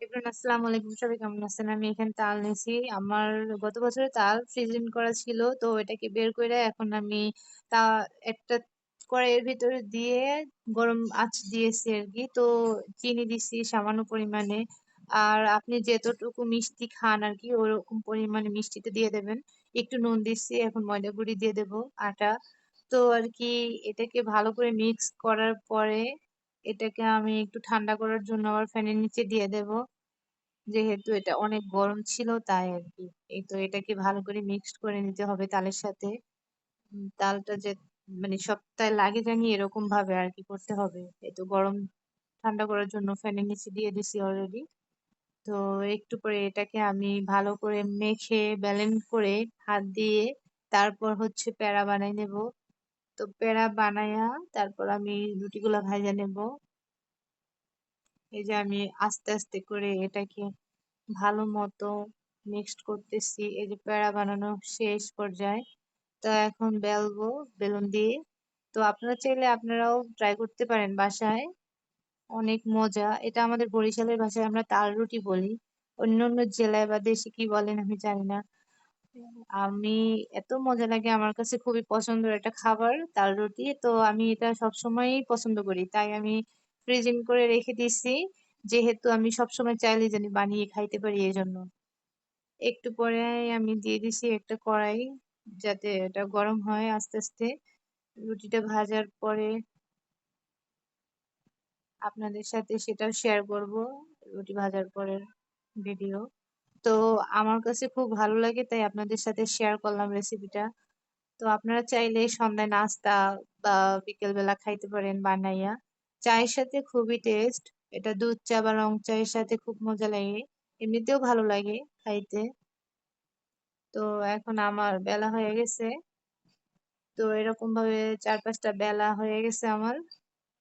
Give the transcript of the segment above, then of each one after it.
আসসালামু আলাইকুম সবাই কেমন আছেন? আমি এখানে তাল নিছি। আমার গত বছরের তাল ফ্রিজিং করা ছিল। তো এটাকে বের কইরা এখন আমি তা একটা কড়াইয়ের ভিতরে দিয়ে গরম আঁচ দিয়েছি আরকি। তো চিনি দিছি সামান্য পরিমাণে। আর আপনি যতটুকু মিষ্টি খান আরকি ওরকম পরিমাণে মিষ্টিটা দিয়ে দেবেন। একটু নুন দিচ্ছি, এখন ময়দা গুঁড়ি দিয়ে দেবো, আটা। তো আর কি এটাকে ভালো করে মিক্স করার পরে এটাকে আমি একটু ঠান্ডা করার জন্য আবার ফ্যানের নিচে দিয়ে দেব। যেহেতু এটা অনেক গরম ছিল তাই আর কি এই তো এটাকে ভালো করে মিক্সড করে নিতে হবে তালের সাথে। তালটা যে মানে সপ্তাহে লাগে জানি এরকম ভাবে আর কি করতে হবে। এই তো গরম ঠান্ডা করার জন্য ফ্যানের নিচে দিয়ে দিছি অলরেডি। তো একটু পরে এটাকে আমি ভালো করে মেখে ব্যালেন্স করে হাত দিয়ে তারপর হচ্ছে প্যাড়া বানাই নেব। তো প্যাড়া বানাইয়া তারপর আমি রুটিগুলা ভাইজা নেব। এই যে আমি আস্তে, আস্তে করে এটাকে ভালো মতো মিক্সড করতেছি। এই যে প্যাড়া বানানো শেষ পর্যায়ে। তো এখন বেলবো বেলুন দিয়ে। তো আপনারা চাইলে আপনারাও ট্রাই করতে পারেন বাসায়। অনেক মজা। এটা আমাদের বরিশালের ভাষায় আমরা তাল রুটি বলি। অন্য অন্য জেলায় বা দেশে কি বলেন আমি জানি না। আমি এত মজা লাগে আমার কাছে খুবই পছন্দের একটা খাবার তাল রুটি। তো আমি এটা সবসময়ই পছন্দ করি। তাই আমি ফ্রিজিং করে রেখে দিছি। যেহেতু আমি সবসময় চাইলেই জানি বানিয়ে খাইতে পারি এই জন্য একটু পরে আমি দিয়ে দিছি একটা কড়াই যাতে এটা গরম হয় আস্তে, আস্তে। রুটিটা ভাজার পরে আপনাদের সাথে সেটাও শেয়ার করব রুটি ভাজার পরের ভিডিও। তো আমার কাছে খুব ভালো লাগে, তাই আপনাদের সাথে শেয়ার করলাম রেসিপিটা। তো আপনারা চাইলে সন্ধ্যায় নাস্তা বা বিকেলবেলা খাইতে পারেন বানাইয়া। চায়ের সাথে খুবই টেস্ট। এটা দুধ চা বা রং চায়ের সাথে খুব মজা লাগে। এমনিতেও ভালো লাগে খাইতে। তো এখন আমার বেলা হয়ে গেছে। তো এরকম ভাবে চার পাঁচটা বেলা হয়ে গেছে আমার।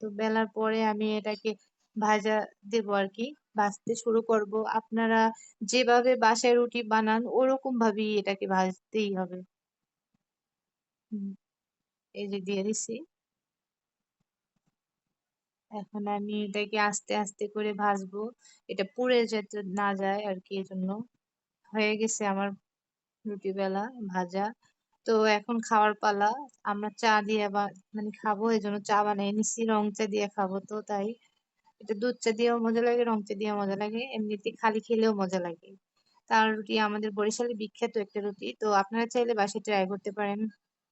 তো বেলার পরে আমি এটাকে ভাজা দেব আরকি। ভাজতে শুরু করব। আপনারা যেভাবে বাসায় রুটি বানান ওরকম ভাবেই এটাকে ভাজতেই হবে। এই যে দিয়ে দিছি। এখন আমি এটাকে আস্তে, আস্তে করে ভাজবো। এটা পুড়ে যাতে না যায় আরকি এজন্য। হয়ে গেছে আমার রুটি বেলা ভাজা। তো এখন খাওয়ার পালা। আমরা চা দিয়ে মানে খাব এজন্য চা বানায় নিছি। রং চা দিয়ে খাব তো তাই। এটা দুধ চা দিয়েও মজা লাগে, রং চা দিয়েও মজা লাগে। এমনিতে খালি খেলেও মজা লাগে। তার রুটি আমাদের বরিশালে বিখ্যাত একটা রুটি। তো আপনারা চাইলে বাসায় ট্রাই করতে পারেন।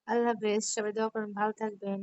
আল্লাহ হাফেজ। সবাই দোয়া করেন ভালো থাকবেন।